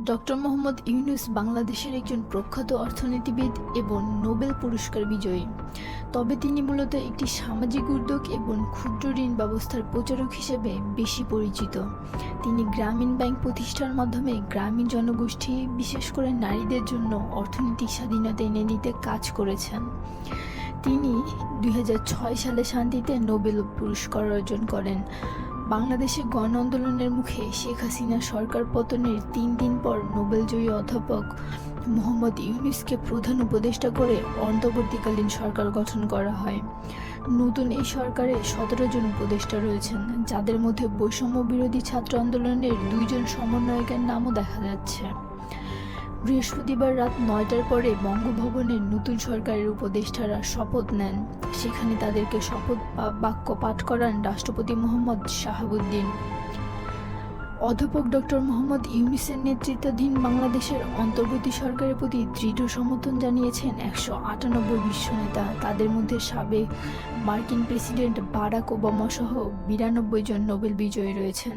Doctor Mohammad Yunus বাংলাদেশের একজন প্রখ্যাত অর্থনীতিবিদ এবং নোবেল পুরস্কার বিজয়ী। তবে তিনি মূলত একটি সামাজিক উদ্যোগ এবং ক্ষুদ্র ঋণ ব্যবস্থার প্রচারক হিসেবে বেশি পরিচিত। তিনি গ্রামীণ ব্যাংক প্রতিষ্ঠার মাধ্যমে গ্রামীণ জনগোষ্ঠী, বিশেষ করে নারীদের জন্য অর্থনৈতিক স্বাধীনতা এনে দিতে কাজ করেছেন। তিনি দুই হাজার ছয় সালে শান্তিতে নোবেল পুরস্কার অর্জন করেন। বাংলাদেশে গণ আন্দোলনের মুখে শেখ হাসিনা সরকার পতনের তিন দিন পর নোবেলজয়ী অধ্যাপক মোহাম্মদ ইউনুসকে প্রধান উপদেষ্টা করে অন্তর্বর্তীকালীন সরকার গঠন করা হয়। নতুন এই সরকারে সতেরো জন উপদেষ্টা রয়েছেন, যাদের মধ্যে বৈষম্য বিরোধী ছাত্র আন্দোলনের দুইজন সমন্বয়কের নামও দেখা যাচ্ছে। বৃহস্পতিবার রাত নয়টার পরে বঙ্গভবনের নতুন সরকারের উপদেষ্টারা শপথ নেন। সেখানে তাদেরকে শপথ বাক্য পাঠ করান রাষ্ট্রপতি মোহাম্মদ শাহাবুদ্দিন। অধ্যাপক ডক্টর মোহাম্মদ ইউনিসের নেতৃত্বাধীন বাংলাদেশের অন্তর্বর্তী সরকারের প্রতি দৃঢ় সমর্থন জানিয়েছেন একশো আটানব্বই বিশ্ব নেতা। তাদের মধ্যে সাবেক মার্কিন প্রেসিডেন্ট বারাক ওবামা সহ বিরানব্বই জন নোবেল বিজয়ী রয়েছেন।